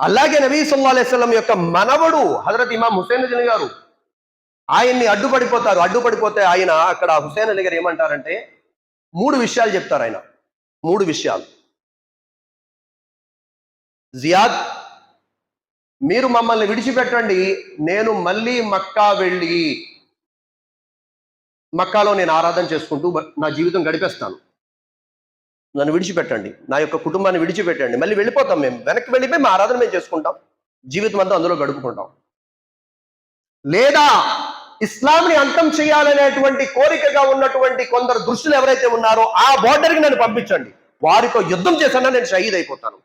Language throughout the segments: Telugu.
అలాగే నబీ సల్లా అలైస్లం యొక్క మనవడు హజరత్ ఇమాం హుసేన్ అలీ గారు ఆయన్ని అడ్డుపడిపోతారు. అడ్డుపడిపోతే ఆయన అక్కడ హుసేన్ అలీ గారు ఏమంటారంటే మూడు విషయాలు చెప్తారు ఆయన. మూడు విషయాలు. జియాద్ మీరు మమ్మల్ని విడిచిపెట్టండి. నేను మళ్ళీ మక్కా వెళ్ళి మక్కాలో నేను ఆరాధన చేసుకుంటూ నా జీవితం గడిపేస్తాను. నన్ను విడిచిపెట్టండి. నా యొక్క కుటుంబాన్ని విడిచిపెట్టండి. మళ్ళీ వెళ్ళిపోతాం మేము. వెనక్కి వెళ్ళిపోయి మా ఆరాధన మేము చేసుకుంటాం. జీవితం అంతా అందులో గడుపుకుంటాం. లేదా ఇస్లాంని అంతం చేయాలనేటువంటి కోరికగా ఉన్నటువంటి కొందరు దృష్టిలు ఎవరైతే ఉన్నారో ఆ బోర్డర్కి నన్ను పంపించండి. వారితో యుద్ధం చేశానా నేను షహీద్ అయిపోతాను.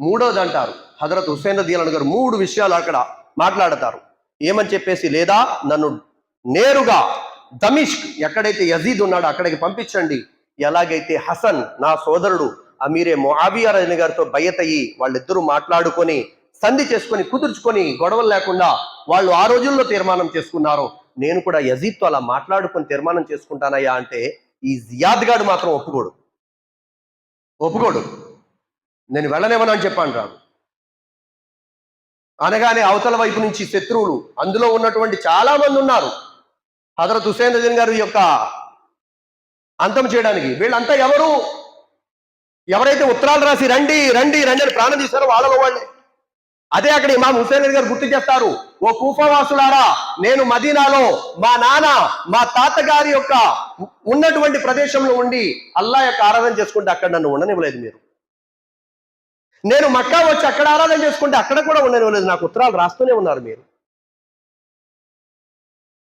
మూడోది అంటారు హజరత్ హుసేన్ దీలన్ గారు మూడు విషయాలు అక్కడ మాట్లాడతారు. ఏమని చెప్పేసి లేదా నన్ను నేరుగా దమిష్క్ ఎక్కడైతే యజీద్ ఉన్నాడో అక్కడికి పంపించండి. ఎలాగైతే హసన్ నా సోదరుడు అమీరే మొహాబియా రజని గారితో బయట వాళ్ళిద్దరూ మాట్లాడుకొని సంధి చేసుకొని కుదుర్చుకొని గొడవలు లేకుండా వాళ్ళు ఆ రోజుల్లో తీర్మానం చేసుకున్నారు. నేను కూడా యజీద్తో అలా మాట్లాడుకొని తీర్మానం చేసుకుంటానయ్యా అంటే ఈ జియాద్ గాడు మాత్రం ఒప్పుకోడు. ఒప్పుకోడు. నేను వెళ్ళనివ్వను అని చెప్పాను రాడు అనగానే అవతల వైపు నుంచి శత్రువులు అందులో ఉన్నటువంటి చాలా మంది ఉన్నారు. హజరత్ హుసేన్ రజన్ గారి యొక్క అంతం చేయడానికి. వీళ్ళంతా ఎవరు? ఎవరైతే ఉత్తరాలు రాసి రండి రండి రండి అని ప్రాణం తీశారో వాళ్ళలో వాళ్ళే. అదే అక్కడ ఇమాం హుసేన్ రెడ్డి గారు గుర్తు చేస్తారు. ఓ కూఫవాసులారా నేను మదీనాలో మా నాన్న మా తాతగారి యొక్క ఉన్నటువంటి ప్రదేశంలో ఉండి అల్లా యొక్క ఆరాధన చేసుకుంటే అక్కడ నన్ను ఉండనివ్వలేదు మీరు. నేను మక్కా వచ్చి అక్కడ ఆరాధన చేసుకుంటే అక్కడ కూడా ఉండనివ్వలేదు. నాకు ఉత్తరాలు రాస్తూనే ఉన్నారు మీరు.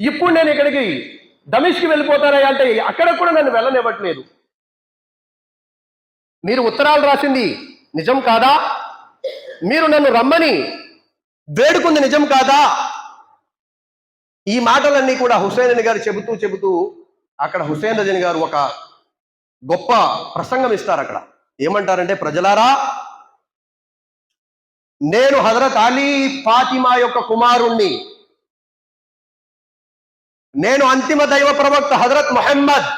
ఇప్పుడు నేను ఇక్కడికి దమిష్కి వెళ్ళిపోతారా అంటే అక్కడ కూడా నన్ను వెళ్ళనివ్వట్లేదు. మీరు ఉత్తరాలు రాసింది నిజం కాదా? మీరు నన్ను రమ్మని వేడుకుంది నిజం కాదా? ఈ మాటలన్నీ కూడా హుసేన్ అలీ గారు చెబుతూ చెబుతూ అక్కడ హుసేన్ రజని గారు ఒక గొప్ప ప్రసంగం ఇస్తారు అక్కడ. ఏమంటారంటే ప్రజలారా నేను హజరత్ అలీ ఫాతిమా యొక్క కుమారుణ్ణి నేను అంతిమ దైవ ప్రవక్త హజరత్ మొహమ్మద్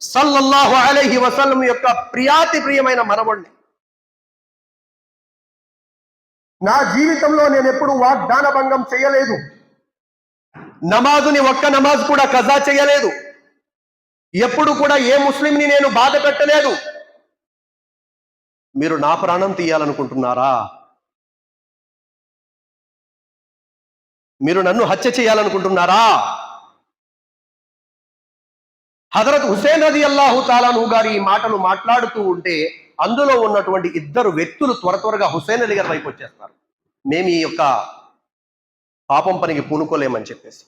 సల్లల్లాహు అలహి వసల్లం యొక్క ప్రియాతి ప్రియమైన మనవణ్ణి. నా జీవితంలో నేను ఎప్పుడు వాగ్దాన భంగం చేయలేదు. నమాజుని ఒక్క నమాజ్ కూడా కజా చేయలేదు. ఎప్పుడు కూడా ఏ ముస్లింని నేను బాధ పెట్టలేదు. మీరు నా ప్రాణం తీయాలనుకుంటున్నారా? మీరు నన్ను హత్య చేయాలనుకుంటున్నారా? హజరత్ హుసేన్ రది అల్లాహు తాలాను గారి ఈ మాటలు మాట్లాడుతూ ఉంటే అందులో ఉన్నటువంటి ఇద్దరు వ్యక్తులు త్వర త్వరగా హుసేన్ అలీ గారి వైపు వచ్చేస్తారు. మేము ఈ యొక్క పాపం పనికి పూనుకోలేమని చెప్పేసి.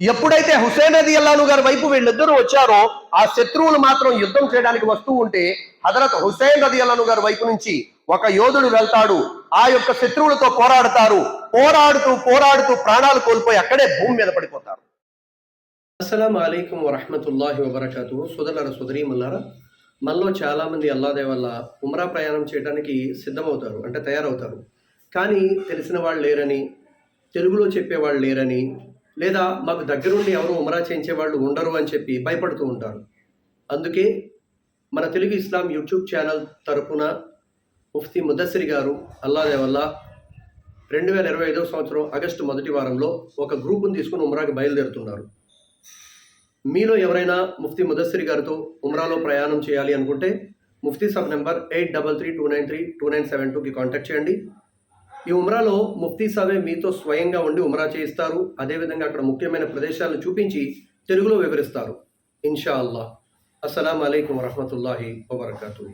ఎప్పుడైతే హుసేన్ రది అల్లాను గారి వైపు వీళ్ళిద్దరూ వచ్చారో ఆ శత్రువులు మాత్రం యుద్ధం చేయడానికి వస్తూ ఉంటే హజరత్ హుసేన్ రది అల్లాను గారి వైపు నుంచి ఒక యోధుడు వెళ్తాడు. ఆ యొక్క శత్రువులతో పోరాడతారు. పోరాడుతూ పోరాడుతూ ప్రాణాలు కోల్పోయి అక్కడే భూమి మీద పడిపోతారు. అస్సలం అయికం వరహమతుల్లాహి వబర్కాతు సోదరులారా సోదరీమల్లారా మనలో చాలామంది అల్లాదే వల్ల ఉమ్రా ప్రయాణం చేయడానికి సిద్ధమవుతారు అంటే తయారవుతారు. కానీ తెలిసిన వాళ్ళు లేరని తెలుగులో చెప్పేవాళ్ళు లేరని లేదా మాకు దగ్గరుండి ఎవరు ఉమ్రా చేయించే వాళ్ళు ఉండరు అని చెప్పి భయపడుతూ ఉంటారు. అందుకే మన తెలుగు ఇస్లాం యూట్యూబ్ ఛానల్ తరపున ముఫ్తీ ముద్దసిరి గారు అల్లాదే వల్ల రెండు వేల ఇరవై ఐదవ సంవత్సరం ఆగస్టు మొదటి వారంలో ఒక గ్రూపును తీసుకుని ఉమ్రాకి బయలుదేరుతున్నారు. మీలో ఎవరైనా ముఫ్తీ ముదస్సిరి గారితో ఉమ్రాలో ప్రయాణం చేయాలి అనుకుంటే Mufti Sab number eight double three two nine three two nine seven టూకి కాంటాక్ట్ చేయండి. ఈ ఉమ్రాలో ముఫ్తీ సాబే మీతో స్వయంగా ఉండి ఉమ్రా చేయిస్తారు. అదేవిధంగా అక్కడ ముఖ్యమైన ప్రదేశాలను చూపించి తెలుగులో వివరిస్తారు. ఇన్షా అల్లాహ్. అస్సలం అయికం వరహమతుల్లాహి వబర్కాతూ